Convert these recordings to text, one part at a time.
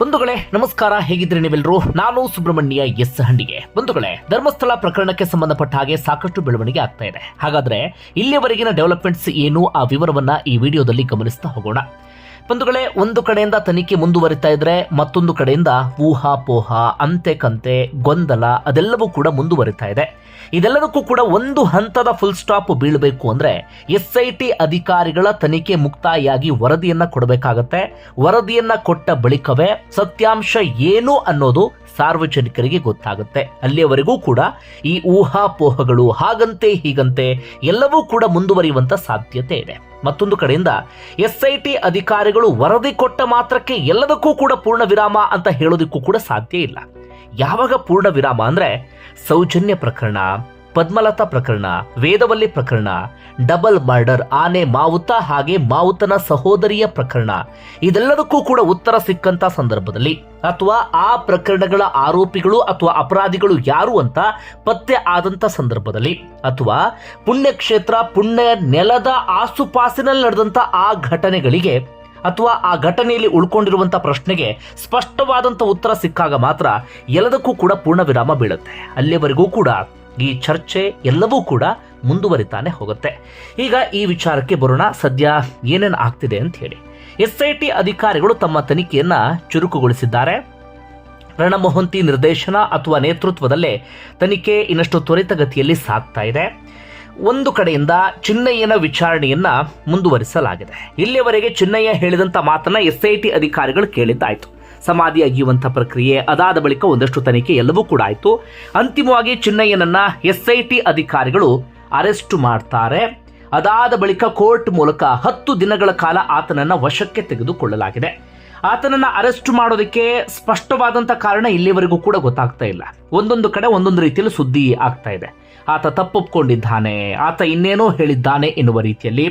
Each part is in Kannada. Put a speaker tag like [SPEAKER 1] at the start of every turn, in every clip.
[SPEAKER 1] ಬಂಧುಗಳೇ, ನಮಸ್ಕಾರ. ಹೇಗಿದ್ರೆ ನೀವೆಲ್ಲರೂ ನಾನು ಸುಬ್ರಹ್ಮಣ್ಯ ಎಸ್ ಹಂಡಿಗೆ. ಬಂಧುಗಳೇ, ಧರ್ಮಸ್ಥಳ ಪ್ರಕರಣಕ್ಕೆ ಸಂಬಂಧಪಟ್ಟ ಹಾಗೆ ಸಾಕಷ್ಟು ಬೆಳವಣಿಗೆ ಆಗ್ತಾ ಇದೆ. ಹಾಗಾದ್ರೆ, ಇಲ್ಲಿಯವರೆಗಿನ ಡೆವಲಪ್ಮೆಂಟ್ಸ್ ಏನು? ಆ ವಿವರವನ್ನ ಈ ವಿಡಿಯೋದಲ್ಲಿ ಗಮನಿಸ್ತಾ ಹೋಗೋಣ. ಬಂಧುಗಳೇ, ಒಂದು ಕಡೆಯಿಂದ ತನಿಖೆ ಮುಂದುವರಿತಾ ಇದ್ರೆ ಮತ್ತೊಂದು ಕಡೆಯಿಂದ ಊಹಾಪೋಹ ಅಂತೆ ಕಂತೆ ಗೊಂದಲ, ಅದೆಲ್ಲವೂ ಕೂಡ ಮುಂದುವರಿತಾ ಇದೆ. ಇದೆಲ್ಲದಕ್ಕೂ ಕೂಡ ಒಂದು ಹಂತದ ಫುಲ್ ಸ್ಟಾಪ್ ಬೀಳಬೇಕು ಅಂದ್ರೆ ಎಸ್ ಐ ಟಿ ಅಧಿಕಾರಿಗಳ ತನಿಖೆ ಮುಕ್ತಾಯಾಗಿ ವರದಿಯನ್ನ ಕೊಡಬೇಕಾಗತ್ತೆ. ವರದಿಯನ್ನ ಕೊಟ್ಟ ಬಳಿಕವೇ ಸತ್ಯಾಂಶ ಏನು ಅನ್ನೋದು ಸಾರ್ವಜನಿಕರಿಗೆ ಗೊತ್ತಾಗುತ್ತೆ. ಅಲ್ಲಿಯವರೆಗೂ ಕೂಡ ಈ ಊಹಾಪೋಹಗಳು ಹಾಗಂತೆ ಹೀಗಂತೆ ಎಲ್ಲವೂ ಕೂಡ ಮುಂದುವರಿಯುವಂತ ಸಾಧ್ಯತೆ ಇದೆ. ಮತ್ತೊಂದು ಕಡೆಯಿಂದ ಎಸ್ಐಟಿ ಅಧಿಕಾರಿಗಳು ವರದಿ ಕೊಟ್ಟ ಮಾತ್ರಕ್ಕೆ ಎಲ್ಲದಕ್ಕೂ ಕೂಡ ಪೂರ್ಣ ವಿರಾಮ ಅಂತ ಹೇಳೋದಕ್ಕೂ ಕೂಡ ಸಾಧ್ಯ ಇಲ್ಲ. ಯಾವಾಗ ಪೂರ್ಣ ವಿರಾಮ ಅಂದ್ರೆ ಸೌಜನ್ಯ ಪ್ರಕರಣ. ಪದ್ಮಲತಾ ಪ್ರಕರಣ, ವೇದವಲ್ಲಿ ಪ್ರಕರಣ, ಡಬಲ್ ಮರ್ಡರ್ ಆನೆ ಮಾವುತ ಹಾಗೆ ಮಾವುತನ ಸಹೋದರಿಯ ಪ್ರಕರಣ. ಇದೆಲ್ಲದಕ್ಕೂ ಕೂಡ ಉತ್ತರ ಸಿಕ್ಕಂತ ಸಂದರ್ಭದಲ್ಲಿ. ಅಥವಾ ಆ ಪ್ರಕರಣಗಳ ಆರೋಪಿಗಳು ಅಥವಾ ಅಪರಾಧಿಗಳು ಯಾರು ಅಂತ ಪತ್ತೆ ಆದಂತ ಸಂದರ್ಭದಲ್ಲಿ. ಅಥವಾ ಪುಣ್ಯಕ್ಷೇತ್ರ, ಪುಣ್ಯ ನೆಲದ ಆಸುಪಾಸಿನಲ್ಲಿ ನಡೆದಂತ ಆ ಘಟನೆಗಳಿಗೆ ಅಥವಾ ಆ ಘಟನೆಯಲ್ಲಿ ಉಳ್ಕೊಂಡಿರುವಂಥ ಪ್ರಶ್ನೆಗೆ ಸ್ಪಷ್ಟವಾದಂತ ಉತ್ತರ ಸಿಕ್ಕಾಗ ಮಾತ್ರ ಎಲ್ಲದಕ್ಕೂ ಕೂಡ ಪೂರ್ಣ ವಿರಾಮ ಬೀಳುತ್ತೆ. ಅಲ್ಲಿಯವರೆಗೂ ಕೂಡ ಈ ಚರ್ಚೆ ಎಲ್ಲವೂ ಕೂಡ ಮುಂದುವರಿತಾನೆ ಹೋಗುತ್ತೆ. ಈಗ ಈ ವಿಚಾರಕ್ಕೆ ಬರೋಣ. ಸದ್ಯ ಏನೇನು ಆಗ್ತಿದೆ ಅಂತ ಹೇಳಿ. ಎಸ್ ಐ ಟಿ ಅಧಿಕಾರಿಗಳು ತಮ್ಮ ತನಿಖೆಯನ್ನ ಚುರುಕುಗೊಳಿಸಿದ್ದಾರೆ. ಪ್ರಣಬ್ ಮೊಹಂತಿ ನಿರ್ದೇಶನ ಅಥವಾ ನೇತೃತ್ವದಲ್ಲೇ ತನಿಖೆ ಇನ್ನಷ್ಟು ತ್ವರಿತಗತಿಯಲ್ಲಿ ಸಾಗ್ತಾ ಇದೆ. ಒಂದು ಕಡೆಯಿಂದ ಚಿನ್ನಯ್ಯನ ವಿಚಾರಣೆಯನ್ನ ಮುಂದುವರಿಸಲಾಗಿದೆ. ಇಲ್ಲಿಯವರೆಗೆ ಚಿನ್ನಯ್ಯ ಹೇಳಿದಂತ ಮಾತನ್ನ ಎಸ್ ಐ ಟಿ ಅಧಿಕಾರಿಗಳು ಕೇಳಿದ್ದಾಯ್ತು. ಸಮಾಧಿ ಅಗಿಯುವಂಥ ಪ್ರಕ್ರಿಯೆ ಅದಾದ ಬಳಿಕ ಒಂದಷ್ಟು ತನಿಖೆ ಎಲ್ಲವೂ ಕೂಡ ಆಯಿತು. ಅಂತಿಮವಾಗಿ ಚಿನ್ನಯ್ಯನನ್ನ ಎಸ್ ಐ ಟಿ ಅಧಿಕಾರಿಗಳು ಅರೆಸ್ಟ್ ಮಾಡ್ತಾರೆ. ಅದಾದ ಬಳಿಕ ಕೋರ್ಟ್ ಮೂಲಕ ಹತ್ತು ದಿನಗಳ ಕಾಲ ಆತನನ್ನ ವಶಕ್ಕೆ ತೆಗೆದುಕೊಳ್ಳಲಾಗಿದೆ. ಆತನನ್ನ ಅರೆಸ್ಟ್ ಮಾಡೋದಕ್ಕೆ ಸ್ಪಷ್ಟವಾದಂತ ಕಾರಣ ಇಲ್ಲಿವರೆಗೂ ಕೂಡ ಗೊತ್ತಾಗ್ತಾ ಇಲ್ಲ. ಒಂದೊಂದು ಕಡೆ ಒಂದೊಂದು ರೀತಿಯಲ್ಲಿ ಸುದ್ದಿ ಆಗ್ತಾ ಇದೆ. ಆತ ತಪ್ಪೊಪ್ಕೊಂಡಿದ್ದಾನೆ, ಆತ ಇನ್ನೇನೋ ಹೇಳಿದ್ದಾನೆ ಎನ್ನುವ ರೀತಿಯಲ್ಲಿ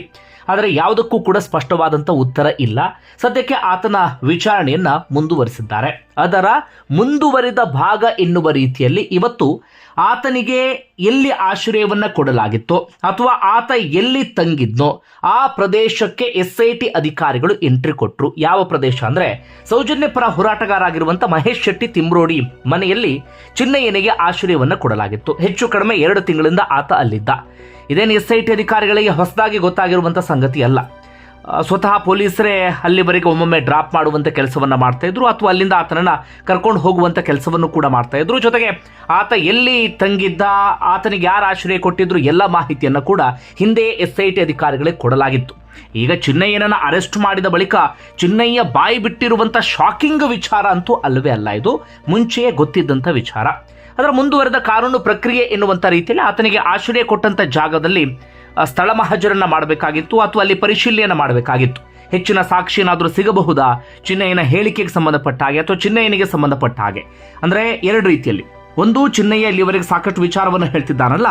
[SPEAKER 1] ಆದರೆ ಯಾವುದಕ್ಕೂ ಕೂಡ ಸ್ಪಷ್ಟವಾದಂಥ ಉತ್ತರ ಇಲ್ಲ. ಸದ್ಯಕ್ಕೆ ಆತನ ವಿಚಾರಣೆಯನ್ನು ಮುಂದುವರಿಸಿದ್ದಾರೆ. ಅದರ ಮುಂದುವರಿದ ಭಾಗ ಎನ್ನುವ ರೀತಿಯಲ್ಲಿ ಇವತ್ತು ಆತನಿಗೆ ಎಲ್ಲಿ ಆಶ್ರಯವನ್ನ ಕೊಡಲಾಗಿತ್ತೋ ಅಥವಾ ಆತ ಎಲ್ಲಿ ತಂಗಿದ್ನೋ ಆ ಪ್ರದೇಶಕ್ಕೆ ಎಸ್ ಐ ಟಿ ಅಧಿಕಾರಿಗಳು ಎಂಟ್ರಿ ಕೊಟ್ಟರು ಯಾವ ಪ್ರದೇಶ ಅಂದ್ರೆ ಸೌಜನ್ಯ ಪರ ಹೋರಾಟಗಾರ ಮಹೇಶ್ ಶೆಟ್ಟಿ ತಿಮ್ರೋಡಿ ಮನೆಯಲ್ಲಿ ಚಿನ್ನಯ್ಯನಿಗೆ ಆಶ್ರಯವನ್ನ ಕೊಡಲಾಗಿತ್ತು. ಹೆಚ್ಚು ಕಡಿಮೆ ಎರಡು ತಿಂಗಳಿಂದ ಆತ ಅಲ್ಲಿದ್ದ. ಇದೇನು ಎಸ್ ಐ ಟಿ ಅಧಿಕಾರಿಗಳಿಗೆ ಹೊಸದಾಗಿ ಗೊತ್ತಾಗಿರುವಂಥ ಸಂಗತಿ ಅಲ್ಲ. ಸ್ವತಃ ಪೊಲೀಸರೇ ಅಲ್ಲಿವರೆಗೆ ಒಮ್ಮೊಮ್ಮೆ ಡ್ರಾಪ್ ಮಾಡುವಂಥ ಕೆಲಸವನ್ನು ಮಾಡ್ತಾಯಿದ್ರು ಅಥವಾ ಅಲ್ಲಿಂದ ಆತನನ್ನು ಕರ್ಕೊಂಡು ಹೋಗುವಂಥ ಕೆಲಸವನ್ನು ಕೂಡ ಮಾಡ್ತಾಯಿದ್ರು ಜೊತೆಗೆ ಆತ ಎಲ್ಲಿ ತಂಗಿದ್ದ, ಆತನಿಗೆ ಯಾರು ಆಶ್ರಯ ಕೊಟ್ಟಿದ್ರು ಎಲ್ಲ ಮಾಹಿತಿಯನ್ನು ಕೂಡ ಹಿಂದೆ ಎಸ್ ಐ ಟಿ ಅಧಿಕಾರಿಗಳಿಗೆ ಕೊಡಲಾಗಿತ್ತು. ಈಗ ಚಿನ್ನಯ್ಯನನ್ನು ಅರೆಸ್ಟ್ ಮಾಡಿದ ಬಳಿಕ ಚಿನ್ನಯ್ಯ ಬಾಯಿ ಬಿಟ್ಟಿರುವಂಥ ಶಾಕಿಂಗ್ ವಿಚಾರ ಅಂತೂ ಅಲ್ಲವೇ ಅಲ್ಲ ಇದು. ಮುಂಚೆಯೇ ಗೊತ್ತಿದ್ದಂಥ ವಿಚಾರ. ಅದರ ಮುಂದುವರೆದ ಕಾನೂನು ಪ್ರಕ್ರಿಯೆ ಎನ್ನುವಂಥ ರೀತಿಯಲ್ಲಿ ಆತನಿಗೆ ಆಶ್ರಯ ಕೊಟ್ಟಂಥ ಜಾಗದಲ್ಲಿ ಸ್ಥಳ ಮಹಜರನ್ನ ಮಾಡಬೇಕಾಗಿತ್ತು ಅಥವಾ ಅಲ್ಲಿ ಪರಿಶೀಲನೆಯನ್ನ ಮಾಡಬೇಕಾಗಿತ್ತು. ಹೆಚ್ಚಿನ ಸಾಕ್ಷಿ ಏನಾದರೂ ಸಿಗಬಹುದಾ? ಚಿನ್ನಯ್ಯನ ಹೇಳಿಕೆಗೆ ಸಂಬಂಧಪಟ್ಟ ಹಾಗೆ ಅಥವಾ ಚಿನ್ನಯ್ಯನಿಗೆ ಸಂಬಂಧಪಟ್ಟ ಹಾಗೆ? ಅಂದ್ರೆ ಎರಡು ರೀತಿಯಲ್ಲಿ. ಒಂದು ಚಿನ್ನಯ್ಯ ಇಲ್ಲಿವರೆಗೆ ಸಾಕಷ್ಟು ವಿಚಾರವನ್ನು ಹೇಳ್ತಿದ್ದಾನಲ್ಲ.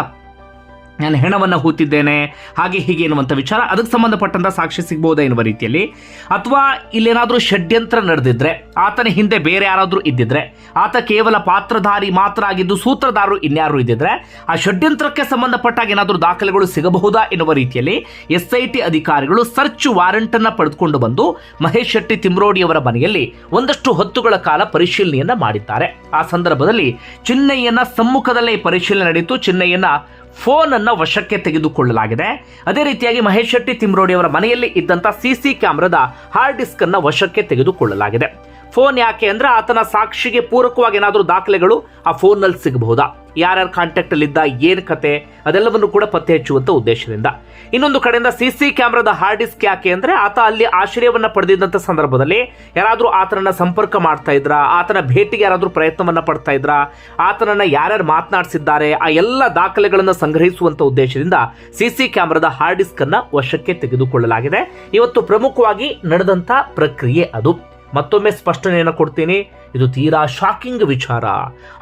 [SPEAKER 1] ನಾನು ಹೆಣವನ್ನು ಹೂತಿದ್ದೇನೆ. ಹಾಗೆ ಹೀಗೆ ಎನ್ನುವಂಥ ವಿಚಾರ ಅದಕ್ಕೆ ಸಂಬಂಧಪಟ್ಟಂಥ ಸಾಕ್ಷಿ ಸಿಗ್ಬೋದಾ ಎನ್ನುವ ರೀತಿಯಲ್ಲಿ. ಅಥವಾ ಇಲ್ಲೇನಾದರೂ ಷಡ್ಯಂತ್ರ ನಡೆದಿದ್ರೆ, ಆತನ ಹಿಂದೆ ಬೇರೆ ಯಾರಾದರೂ ಇದ್ದಿದ್ರೆ, ಆತ ಕೇವಲ ಪಾತ್ರಧಾರಿ ಮಾತ್ರ ಆಗಿದ್ದು ಸೂತ್ರಧಾರರು ಇನ್ಯಾರು ಇದ್ದಿದ್ರೆ, ಆ ಷಡ್ಯಂತ್ರಕ್ಕೆ ಸಂಬಂಧಪಟ್ಟಾಗ ಏನಾದರೂ ದಾಖಲೆಗಳು ಸಿಗಬಹುದಾ ಎನ್ನುವ ರೀತಿಯಲ್ಲಿ ಎಸ್ ಐ ಟಿ ಅಧಿಕಾರಿಗಳು ಸರ್ಚ್ ವಾರಂಟನ್ನು ಪಡೆದುಕೊಂಡು ಬಂದು ಮಹೇಶ್ ಶೆಟ್ಟಿ ತಿಮ್ರೋಡಿಯವರ ಮನೆಯಲ್ಲಿ ಒಂದಷ್ಟು ಹೊತ್ತುಗಳ ಕಾಲ ಪರಿಶೀಲನೆಯನ್ನು ಮಾಡಿದ್ದಾರೆ. ಆ ಸಂದರ್ಭದಲ್ಲಿ ಚಿನ್ನಯ್ಯನ ಸಮ್ಮುಖದಲ್ಲೇ ಪರಿಶೀಲನೆ ನಡೆಯಿತು ಚಿನ್ನಯ್ಯನ ಫೋನ್ ಅನ್ನ ವಶಕ್ಕೆ ತೆಗೆದುಕೊಳ್ಳಲಾಗಿದೆ. ಅದೇ ರೀತಿಯಾಗಿ ಮಹೇಶ್ ಶೆಟ್ಟಿ ತಿಮ್ರೋಡಿ ಅವರ ಮನೆಯಲ್ಲಿ ಇದ್ದಂತ ಸಿಸಿ ಕ್ಯಾಮೆರಾದ ಹಾರ್ಡ್ ಡಿಸ್ಕ್ ಅನ್ನು ವಶಕ್ಕೆ ತೆಗೆದುಕೊಳ್ಳಲಾಗಿದೆ. ಫೋನ್ ಯಾಕೆ ಅಂದ್ರೆ ಆತನ ಸಾಕ್ಷಿಗೆ ಪೂರಕವಾಗಿ ಏನಾದರೂ ದಾಖಲೆಗಳು ಆ ಫೋನ್ನಲ್ಲಿ ಸಿಗಬಹುದಾ? ಯಾರ್ಯಾರ ಕಾಂಟ್ಯಾಕ್ಟ್ ಅಲ್ಲಿ ಇದ್ದ, ಏನ್ ಕತೆ? ಅದೆಲ್ಲವನ್ನು ಕೂಡ ಪತ್ತೆ ಹಚ್ಚುವಂತ ಉದ್ದೇಶದಿಂದ. ಇನ್ನೊಂದು ಕಡೆಯಿಂದ ಸಿಸಿ ಕ್ಯಾಮೆರಾದ ಹಾರ್ಡ್ ಡಿಸ್ಕ್ ಯಾಕೆ ಅಂದ್ರೆ ಆತ ಅಲ್ಲಿ ಆಶ್ರಯವನ್ನ ಪಡೆದಿದ್ದಂತ ಸಂದರ್ಭದಲ್ಲಿ ಯಾರಾದ್ರೂ ಆತನನ್ನ ಸಂಪರ್ಕ ಮಾಡ್ತಾ ಇದ್ರ? ಆತನ ಭೇಟಿಗೆ ಯಾರಾದ್ರೂ ಪ್ರಯತ್ನವನ್ನ ಪಡ್ತಾ ಇದ್ರ? ಆತನನ್ನ ಯಾರ್ಯಾರು ಮಾತನಾಡಿಸಿದ್ದಾರೆ? ಆ ಎಲ್ಲ ದಾಖಲೆಗಳನ್ನ ಸಂಗ್ರಹಿಸುವಂತ ಉದ್ದೇಶದಿಂದ ಸಿಸಿ ಕ್ಯಾಮೆರಾದ ಹಾರ್ಡ್ ಡಿಸ್ಕ್ ಅನ್ನ ವಶಕ್ಕೆ ತೆಗೆದುಕೊಳ್ಳಲಾಗಿದೆ. ಇವತ್ತು ಪ್ರಮುಖವಾಗಿ ನಡೆದಂತ ಪ್ರಕ್ರಿಯೆ ಅದು. ಮತ್ತೊಮ್ಮೆ ಸ್ಪಷ್ಟನೆಯನ್ನು ಕೊಡ್ತೀನಿ. ಇದು ತೀರಾ ಶಾಕಿಂಗ್ ವಿಚಾರ.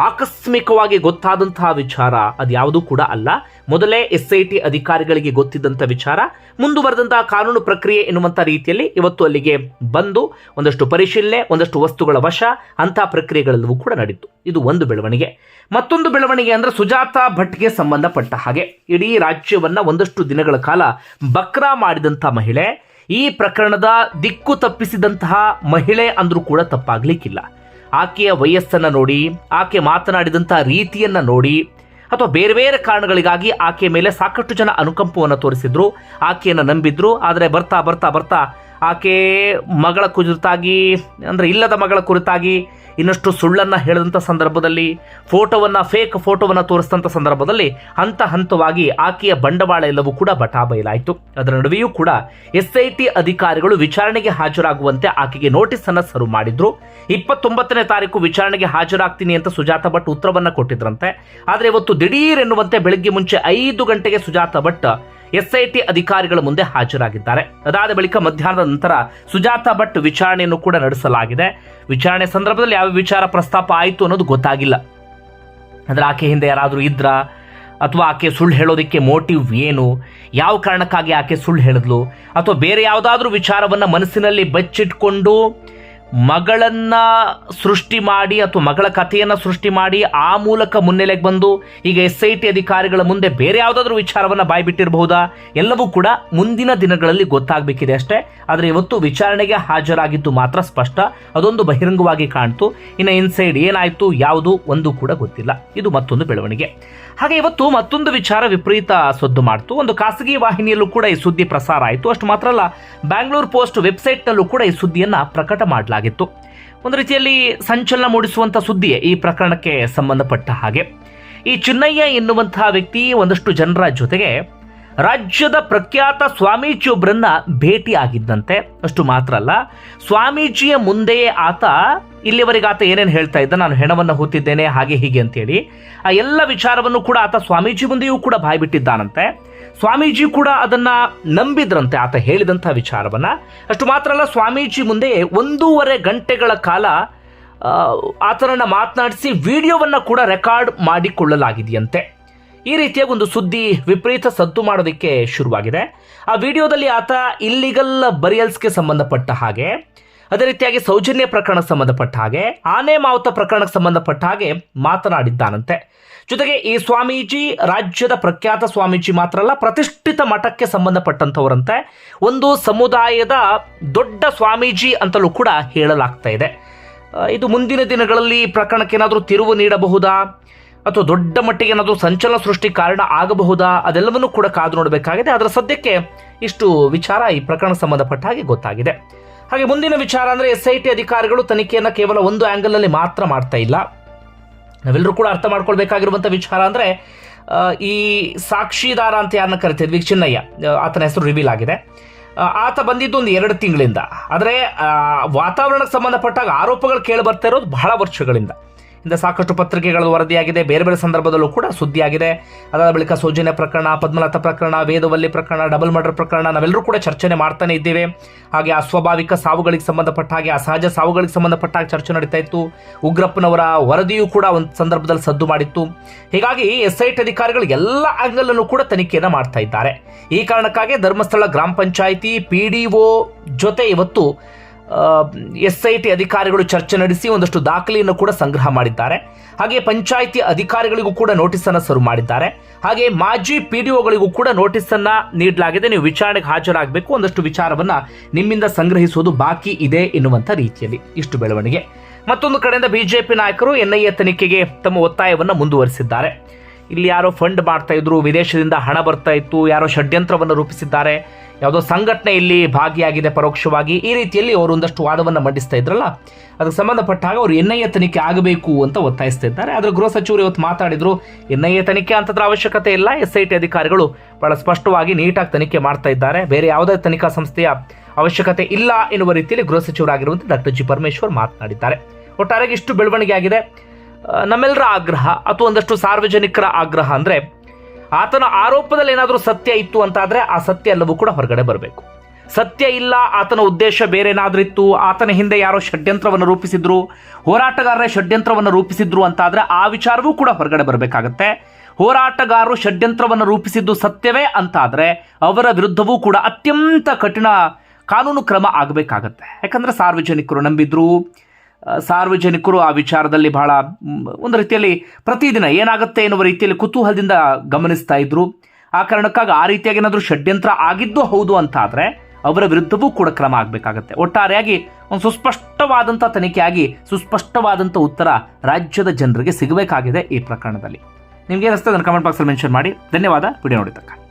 [SPEAKER 1] ಆಕಸ್ಮಿಕವಾಗಿ ಗೊತ್ತಾದಂತಹ ವಿಚಾರ. ಅದ್ಯಾವುದೂ ಕೂಡ ಅಲ್ಲ. ಮೊದಲೇ ಎಸ್ ಐ ಟಿ ಅಧಿಕಾರಿಗಳಿಗೆ ಗೊತ್ತಿದ್ದಂಥ ವಿಚಾರ. ಮುಂದುವರೆದಂತಹ ಕಾನೂನು ಪ್ರಕ್ರಿಯೆ ಎನ್ನುವಂಥ ರೀತಿಯಲ್ಲಿ ಇವತ್ತು ಅಲ್ಲಿಗೆ ಬಂದು ಒಂದಷ್ಟು ಪರಿಶೀಲನೆ, ಒಂದಷ್ಟು ವಸ್ತುಗಳ ವಶ ಅಂತಹ ಪ್ರಕ್ರಿಯೆಗಳೆಲ್ಲವೂ ಕೂಡ ನಡೀತು ಇದು ಒಂದು ಬೆಳವಣಿಗೆ. ಮತ್ತೊಂದು ಬೆಳವಣಿಗೆ ಅಂದ್ರೆ ಸುಜಾತ ಭಟ್ಗೆ ಸಂಬಂಧಪಟ್ಟ ಹಾಗೆ. ಇಡೀ ರಾಜ್ಯವನ್ನ ಒಂದಷ್ಟು ದಿನಗಳ ಕಾಲ ಬಕ್ರಾ ಮಾಡಿದಂಥ ಮಹಿಳೆ ಈ ಪ್ರಕರಣದ ದಿಕ್ಕು ತಪ್ಪಿಸಿದಂತಹ ಮಹಿಳೆ ಅಂದ್ರೂ ಕೂಡ ತಪ್ಪಾಗ್ಲಿಕ್ಕಿಲ್ಲ. ಆಕೆಯ ವಯಸ್ಸನ್ನ ನೋಡಿ, ಆಕೆ ಮಾತನಾಡಿದಂತಹ ರೀತಿಯನ್ನ ನೋಡಿ, ಅಥವಾ ಬೇರೆ ಬೇರೆ ಕಾರಣಗಳಿಗಾಗಿ ಆಕೆಯ ಮೇಲೆ ಸಾಕಷ್ಟು ಜನ ಅನುಕಂಪವನ್ನು ತೋರಿಸಿದ್ರು, ಆಕೆಯನ್ನು ನಂಬಿದ್ರು, ಆದರೆ ಬರ್ತಾ ಬರ್ತಾ ಬರ್ತಾ ಆಕೆ ಮಗಳ ಕುರಿತಾಗಿ, ಅಂದರೆ ಇಲ್ಲದ ಮಗಳ ಕುರಿತಾಗಿ ಇನ್ನಷ್ಟು ಸುಳ್ಳನ್ನು ಹೇಳಿದಂಥ ಸಂದರ್ಭದಲ್ಲಿ, ಫೋಟೋವನ್ನು ಫೇಕ್ ಫೋಟೋವನ್ನು ತೋರಿಸಿದಂಥ ಸಂದರ್ಭದಲ್ಲಿ ಹಂತ ಹಂತವಾಗಿ ಆಕೆಯ ಬಂಡವಾಳ ಎಲ್ಲವೂ ಕೂಡ ಬಟಾಬಯಲಾಯಿತು ಅದರ ನಡುವೆಯೂ ಕೂಡ ಎಸ್ ಐ ಟಿ ಅಧಿಕಾರಿಗಳು ವಿಚಾರಣೆಗೆ ಹಾಜರಾಗುವಂತೆ ಆಕೆಗೆ ನೋಟಿಸ್ ಅನ್ನ ಸರ್ವ್ ಮಾಡಿದ್ರು. ಇಪ್ಪತ್ತೊಂಬತ್ತನೇ ತಾರೀಕು ವಿಚಾರಣೆಗೆ ಹಾಜರಾಗ್ತೀನಿ ಅಂತ ಸುಜಾತ ಭಟ್ ಉತ್ತರವನ್ನು ಕೊಟ್ಟಿದ್ರಂತೆ. ಆದರೆ ಇವತ್ತು ದಿಢೀರ್ ಎನ್ನುವಂತೆ ಬೆಳಗ್ಗೆ ಮುಂಚೆ ಐದು ಗಂಟೆಗೆ ಸುಜಾತ ಭಟ್ ಎಸ್ಐಟಿ ಅಧಿಕಾರಿಗಳ ಮುಂದೆ ಹಾಜರಾಗಿದ್ದಾರೆ. ಅದಾದ ಬಳಿಕ ಮಧ್ಯಾಹ್ನದ ನಂತರ ಸುಜಾತ ಭಟ್ ವಿಚಾರಣೆಯನ್ನು ಕೂಡ ನಡೆಸಲಾಗಿದೆ. ವಿಚಾರಣೆ ಸಂದರ್ಭದಲ್ಲಿ ಯಾವ ವಿಚಾರ ಪ್ರಸ್ತಾಪ ಆಯಿತು ಅನ್ನೋದು ಗೊತ್ತಾಗಿಲ್ಲ. ಅಂದ್ರೆ ಆಕೆ ಹಿಂದೆ ಯಾರಾದರೂ ಇದ್ರ? ಅಥವಾ ಆಕೆ ಸುಳ್ಳು ಹೇಳೋದಕ್ಕೆ ಮೋಟಿವ್ ಏನು? ಯಾವ ಕಾರಣಕ್ಕಾಗಿ ಆಕೆ ಸುಳ್ಳು ಹೇಳಿದ್ಲು? ಅಥವಾ ಬೇರೆ ಯಾವುದಾದ್ರೂ ವಿಚಾರವನ್ನು ಮನಸ್ಸಿನಲ್ಲಿ ಬಚ್ಚಿಟ್ಕೊಂಡು ಮಗಳನ್ನ ಸೃಷ್ಟಿ ಮಾಡಿ ಅಥವಾ ಮಗಳ ಕಥೆಯನ್ನ ಸೃಷ್ಟಿ ಮಾಡಿ ಆ ಮೂಲಕ ಮುನ್ನೆಲೆಗೆ ಬಂದು ಈಗ ಎಸ್ ಐ ಟಿ ಅಧಿಕಾರಿಗಳ ಮುಂದೆ ಬೇರೆ ಯಾವುದಾದ್ರೂ ವಿಚಾರವನ್ನ ಬಾಯ್ಬಿಟ್ಟಿರಬಹುದಾ? ಎಲ್ಲವೂ ಕೂಡ ಮುಂದಿನ ದಿನಗಳಲ್ಲಿ ಗೊತ್ತಾಗಬೇಕಿದೆ ಅಷ್ಟೇ. ಆದರೆ ಇವತ್ತು ವಿಚಾರಣೆಗೆ ಹಾಜರಾಗಿದ್ದು ಮಾತ್ರ ಸ್ಪಷ್ಟ. ಅದೊಂದು ಬಹಿರಂಗವಾಗಿ ಕಾಣ್ತು. ಇನ್ನು ಇನ್ಸೈಡ್ ಏನಾಯ್ತು, ಯಾವುದು ಒಂದು ಕೂಡ ಗೊತ್ತಿಲ್ಲ. ಇದು ಮತ್ತೊಂದು ಬೆಳವಣಿಗೆ. ಹಾಗೆ ಇವತ್ತು ಮತ್ತೊಂದು ವಿಚಾರ ವಿಪರೀತ ಸದ್ದು ಮಾಡ್ತು. ಒಂದು ಖಾಸಗಿ ವಾಹಿನಿಯಲ್ಲೂ ಕೂಡ ಈ ಸುದ್ದಿ ಪ್ರಸಾರ ಆಯಿತು. ಅಷ್ಟು ಮಾತ್ರ ಅಲ್ಲ, ಬ್ಯಾಂಗ್ಳೂರ್ ಪೋಸ್ಟ್ ವೆಬ್ಸೈಟ್ನಲ್ಲೂ ಕೂಡ ಈ ಸುದ್ದಿಯನ್ನ ಪ್ರಕಟ ಮಾಡಲಾಗಿತ್ತು ಒಂದು ರೀತಿಯಲ್ಲಿ ಸಂಚಲನ ಮೂಡಿಸುವಂಥ ಸುದ್ದಿಯೇ ಈ ಪ್ರಕರಣಕ್ಕೆ ಸಂಬಂಧಪಟ್ಟ ಹಾಗೆ. ಈ ಚಿನ್ನಯ್ಯ ಎನ್ನುವಂತಹ ವ್ಯಕ್ತಿ ಒಂದಷ್ಟು ಜನರ ಜೊತೆಗೆ ರಾಜ್ಯದ ಪ್ರಖ್ಯಾತ ಸ್ವಾಮೀಜಿಯೊಬ್ಬರನ್ನ ಭೇಟಿ ಆಗಿದ್ದಂತೆ ಅಷ್ಟು ಮಾತ್ರ ಅಲ್ಲ, ಸ್ವಾಮೀಜಿಯ ಮುಂದೆಯೇ ಆತ, ಇಲ್ಲಿವರೆಗೆ ಆತ ಏನೇನು ಹೇಳ್ತಾ ಇದ್ದ ನಾನು ಹೆಣವನ್ನು ಹೂತಿದ್ದೇನೆ, ಹಾಗೆ ಹೀಗೆ ಅಂತೇಳಿ, ಆ ಎಲ್ಲ ವಿಚಾರವನ್ನು ಕೂಡ ಆತ ಸ್ವಾಮೀಜಿ ಮುಂದೆಯೂ ಕೂಡ ಬಾಯ್ಬಿಟ್ಟಿದ್ದಾನಂತೆ. ಸ್ವಾಮೀಜಿ ಕೂಡ ಅದನ್ನ ನಂಬಿದ್ರಂತೆ ಆತ ಹೇಳಿದಂಥ ವಿಚಾರವನ್ನ. ಅಷ್ಟು ಮಾತ್ರ ಅಲ್ಲ, ಸ್ವಾಮೀಜಿ ಮುಂದೆ ಒಂದೂವರೆ ಗಂಟೆಗಳ ಕಾಲ ಆತನನ್ನು ಮಾತನಾಡಿಸಿ ವಿಡಿಯೋವನ್ನ ಕೂಡ ರೆಕಾರ್ಡ್ ಮಾಡಿಕೊಳ್ಳಲಾಗಿದೆಯಂತೆ. ಈ ರೀತಿಯ ಒಂದು ಸುದ್ದಿ ವಿಪರೀತ ಸದ್ದು ಮಾಡೋದಕ್ಕೆ ಶುರುವಾಗಿದೆ. ಆ ವಿಡಿಯೋದಲ್ಲಿ ಆತ ಇಲ್ಲಿಗಲ್ ಬರಿಯಲ್ಸ್ಗೆ ಸಂಬಂಧಪಟ್ಟ ಹಾಗೆ, ಅದೇ ರೀತಿಯಾಗಿ ಸೌಜನ್ಯ ಪ್ರಕರಣಕ್ಕೆ ಸಂಬಂಧಪಟ್ಟ ಹಾಗೆ, ಆನೆ ಮಾವುತ ಪ್ರಕರಣಕ್ಕೆ ಸಂಬಂಧಪಟ್ಟ ಹಾಗೆ ಮಾತನಾಡಿದ್ದಾನಂತೆ. ಜೊತೆಗೆ ಈ ಸ್ವಾಮೀಜಿ ರಾಜ್ಯದ ಪ್ರಖ್ಯಾತ ಸ್ವಾಮೀಜಿ ಮಾತ್ರ ಅಲ್ಲ, ಪ್ರತಿಷ್ಠಿತ ಮಠಕ್ಕೆ ಸಂಬಂಧಪಟ್ಟಂಥವರಂತೆ ಒಂದು ಸಮುದಾಯದ ದೊಡ್ಡ ಸ್ವಾಮೀಜಿ ಅಂತಲೂ ಕೂಡ ಹೇಳಲಾಗ್ತಾ ಇದೆ. ಇದು ಮುಂದಿನ ದಿನಗಳಲ್ಲಿ ಪ್ರಕರಣಕ್ಕೆ ಏನಾದರೂ ತಿರುವು ನೀಡಬಹುದಾ? ಅಥವಾ ದೊಡ್ಡ ಮಟ್ಟಿಗೆ ಏನಾದರೂ ಸಂಚಲನ ಸೃಷ್ಟಿ ಕಾರಣ ಆಗಬಹುದಾ? ಅದೆಲ್ಲವನ್ನೂ ಕೂಡ ಕಾದು ನೋಡಬೇಕಾಗಿದೆ. ಆದರೆ ಸದ್ಯಕ್ಕೆ ಇಷ್ಟು ವಿಚಾರ ಈ ಪ್ರಕರಣ ಸಂಬಂಧಪಟ್ಟ ಹಾಗೆ ಗೊತ್ತಾಗಿದೆ. ಹಾಗೆ ಮುಂದಿನ ವಿಚಾರ ಅಂದರೆ ಎಸ್ ಐ ಟಿ ಅಧಿಕಾರಿಗಳು ತನಿಖೆಯನ್ನು ಕೇವಲ ಒಂದು ಆ್ಯಂಗಲ್ನಲ್ಲಿ ಮಾತ್ರ ಮಾಡ್ತಾ ಇಲ್ಲ. ನಾವೆಲ್ಲರೂ ಕೂಡ ಅರ್ಥ ಮಾಡ್ಕೊಳ್ಬೇಕಾಗಿರುವಂಥ ವಿಚಾರ ಅಂದರೆ ಈ ಸಾಕ್ಷಿದಾರ ಅಂತ ಯಾರನ್ನ ಕರಿತಿದ್ವಿ ಚಿನ್ನಯ್ಯ. ಆತನ ಹೆಸರು ರಿವೀಲ್ ಆಗಿದೆ. ಆತ ಬಂದಿದ್ದು ಒಂದು ಎರಡು ತಿಂಗಳಿಂದ. ಆದರೆ ವಾತಾವರಣಕ್ಕೆ ಸಂಬಂಧಪಟ್ಟಾಗ ಆರೋಪಗಳು ಕೇಳಿ ಬರ್ತಾ ಇರೋದು ಬಹಳ ವರ್ಷಗಳಿಂದ. ಇಂದ ಸಾಕಷ್ಟು ಪತ್ರಿಕೆಗಳು ವರದಿಯಾಗಿದೆ. ಬೇರೆ ಬೇರೆ ಸಂದರ್ಭದಲ್ಲೂ ಕೂಡ ಸುದ್ದಿಯಾಗಿದೆ. ಅದಾದ ಬಳಿಕ ಸೌಜನ್ಯ ಪ್ರಕರಣ ಪದ್ಮಲತಾ ಪ್ರಕರಣ, ವೇದವಲ್ಲಿ ಪ್ರಕರಣ, ಡಬಲ್ ಮರ್ಡರ್ ಪ್ರಕರಣ ನಾವೆಲ್ಲರೂ ಕೂಡ ಚರ್ಚೆ ಮಾಡ್ತಾನೆ ಇದ್ದೇವೆ. ಹಾಗೆ ಅಸ್ವಾಭಾವಿಕ ಸಾವುಗಳಿಗೆ ಸಂಬಂಧಪಟ್ಟ ಹಾಗೆ ಅಸಹಜ ಸಾವುಗಳಿಗೆ ಸಂಬಂಧಪಟ್ಟ ಹಾಗೆ ಚರ್ಚೆ ನಡೀತಾ ಇತ್ತು. ಉಗ್ರಪ್ಪನವರ ವರದಿಯೂ ಕೂಡ ಒಂದು ಸಂದರ್ಭದಲ್ಲಿ ಸದ್ದು ಮಾಡಿತ್ತು. ಹೀಗಾಗಿ ಎಸ್ ಐ ಟಿ ಅಧಿಕಾರಿಗಳು ಎಲ್ಲ ಆಂಗಲ್ ಕೂಡ ತನಿಖೆಯನ್ನು ಮಾಡ್ತಾ ಇದ್ದಾರೆ. ಈ ಕಾರಣಕ್ಕಾಗಿ ಧರ್ಮಸ್ಥಳ ಗ್ರಾಮ ಪಂಚಾಯಿತಿ ಪಿ ಡಿ ಜೊತೆ ಇವತ್ತು ಎಸ್ ಐ ಟಿ ಅಧಿಕಾರಿಗಳು ಚರ್ಚೆ ನಡೆಸಿ ಒಂದಷ್ಟು ದಾಖಲೆಯನ್ನು ಕೂಡ ಸಂಗ್ರಹ ಮಾಡಿದ್ದಾರೆ. ಹಾಗೆ ಪಂಚಾಯಿತಿ ಅಧಿಕಾರಿಗಳಿಗೂ ಕೂಡ ನೋಟಿಸ್ ಅನ್ನು ಸರ್ವ್ ಮಾಡಿದ್ದಾರೆ. ಹಾಗೆ ಮಾಜಿ ಪಿ ಡಿ ಒಗಳಿಗೂ ಕೂಡ ನೋಟಿಸ್ ಅನ್ನ ನೀಡಲಾಗಿದೆ. ನೀವು ವಿಚಾರಣೆಗೆ ಹಾಜರಾಗಬೇಕು. ಒಂದಷ್ಟು ವಿಚಾರವನ್ನ ನಿಮ್ಮಿಂದ ಸಂಗ್ರಹಿಸುವುದು ಬಾಕಿ ಇದೆ ಎನ್ನುವಂತ ರೀತಿಯಲ್ಲಿ ಇಷ್ಟು ಬೆಳವಣಿಗೆ. ಮತ್ತೊಂದು ಕಡೆಯಿಂದ ಬಿಜೆಪಿ ನಾಯಕರು ಎನ್ಐಎ ತನಿಖೆಗೆ ತಮ್ಮ ಒತ್ತಾಯವನ್ನು ಮುಂದುವರಿಸಿದ್ದಾರೆ. ಇಲ್ಲಿ ಯಾರೋ ಫಂಡ್ ಮಾಡ್ತಾ ಇದ್ರು, ವಿದೇಶದಿಂದ ಹಣ ಬರ್ತಾ ಇತ್ತು, ಯಾರೋ ಷಡ್ಯಂತ್ರವನ್ನು ರೂಪಿಸಿದ್ದಾರೆ. ಯಾವುದೋ ಸಂಘಟನೆ ಇಲ್ಲಿ ಭಾಗಿಯಾಗಿದೆ ಪರೋಕ್ಷವಾಗಿ, ಈ ರೀತಿಯಲ್ಲಿ ಅವರು ಒಂದಷ್ಟು ವಾದವನ್ನು ಮಂಡಿಸ್ತಾ ಇದ್ರಲ್ಲ? ಅದಕ್ಕೆ ಸಂಬಂಧಪಟ್ಟ ಹಾಗೆ ಅವರು ಎನ್ ಐ ಎ ತನಿಖೆ ಆಗಬೇಕು ಅಂತ ಒತ್ತಾಯಿಸ್ತಾ ಇದ್ದಾರೆ. ಆದರೆ ಗೃಹ ಸಚಿವರು ಇವತ್ತು ಮಾತಾಡಿದ್ರು, ಎನ್ ಐ ಎ ತನಿಖೆ ಅಂತದ್ರ ಅವಶ್ಯಕತೆ ಇಲ್ಲ, ಎಸ್ ಐ ಟಿ ಅಧಿಕಾರಿಗಳು ಬಹಳ ಸ್ಪಷ್ಟವಾಗಿ ನೀಟಾಗಿ ತನಿಖೆ ಮಾಡ್ತಾ ಇದ್ದಾರೆ. ಬೇರೆ ಯಾವುದೇ ತನಿಖಾ ಸಂಸ್ಥೆಯ ಅವಶ್ಯಕತೆ ಇಲ್ಲ ಎನ್ನುವ ರೀತಿಯಲ್ಲಿ ಗೃಹ ಸಚಿವರಾಗಿರುವಂಥ ಡಾಕ್ಟರ್ ಜಿ ಪರಮೇಶ್ವರ್ ಮಾತನಾಡಿದ್ದಾರೆ. ಒಟ್ಟಾರೆಗೆ ಇಷ್ಟು ಬೆಳವಣಿಗೆ ಆಗಿದೆ. ನಮ್ಮೆಲ್ಲರ ಆಗ್ರಹ, ಅಥವಾ ಒಂದಷ್ಟು ಸಾರ್ವಜನಿಕರ ಆಗ್ರಹ ಅಂದ್ರೆ ಆತನ ಆರೋಪದಲ್ಲಿ ಏನಾದರೂ ಸತ್ಯ ಇತ್ತು ಅಂತಾದರೆ ಆ ಸತ್ಯ ಎಲ್ಲವೂ ಕೂಡ ಹೊರಗಡೆ ಬರಬೇಕು. ಸತ್ಯ ಇಲ್ಲ, ಆತನ ಉದ್ದೇಶ ಬೇರೆನಾದ್ರೂ ಇತ್ತು, ಆತನ ಹಿಂದೆ ಯಾರೋ ಷಡ್ಯಂತ್ರವನ್ನು ರೂಪಿಸಿದ್ರು, ಹೋರಾಟಗಾರರೇ ಷಡ್ಯಂತ್ರವನ್ನು ರೂಪಿಸಿದ್ರು ಅಂತಾದರೆ ಆ ವಿಚಾರವೂ ಕೂಡ ಹೊರಗಡೆ ಬರಬೇಕಾಗತ್ತೆ. ಹೋರಾಟಗಾರರು ಷಡ್ಯಂತ್ರವನ್ನು ರೂಪಿಸಿದ್ದು ಸತ್ಯವೇ ಅಂತಾದರೆ ಅವರ ವಿರುದ್ಧವೂ ಕೂಡ ಅತ್ಯಂತ ಕಠಿಣ ಕಾನೂನು ಕ್ರಮ ಆಗಬೇಕಾಗತ್ತೆ. ಯಾಕಂದರೆ ಸಾರ್ವಜನಿಕರು ನಂಬಿದ್ರು ಸಾರ್ವಜನಿಕರು ಆ ವಿಚಾರದಲ್ಲಿ ಬಹಳ ಒಂದು ರೀತಿಯಲ್ಲಿ ಪ್ರತಿದಿನ ಏನಾಗುತ್ತೆ ಎನ್ನುವ ರೀತಿಯಲ್ಲಿ ಕುತೂಹಲದಿಂದ ಗಮನಿಸ್ತಾ ಇದ್ರು. ಆ ಕಾರಣಕ್ಕಾಗಿ ಆ ರೀತಿಯಾಗಿ ಏನಾದರೂ ಷಡ್ಯಂತ್ರ ಆಗಿದ್ದು ಹೌದು ಅಂತ ಆದರೆ ಅವರ ವಿರುದ್ಧವೂ ಕೂಡ ಕ್ರಮ ಆಗಬೇಕಾಗತ್ತೆ. ಒಟ್ಟಾರೆಯಾಗಿ ಒಂದು ಸುಸ್ಪಷ್ಟವಾದಂಥ ತನಿಖೆಯಾಗಿ ಸುಸ್ಪಷ್ಟವಾದಂಥ ಉತ್ತರ ರಾಜ್ಯದ ಜನರಿಗೆ ಸಿಗಬೇಕಾಗಿದೆ ಈ ಪ್ರಕರಣದಲ್ಲಿ. ನಿಮಗೆ ಅನಿಸ್ತದೆ ಕಮೆಂಟ್ ಬಾಕ್ಸಲ್ಲಿ ಮೆನ್ಷನ್ ಮಾಡಿ. ಧನ್ಯವಾದ. ವಿಡಿಯೋ ನೋಡಿದ್ದಕ್ಕೆ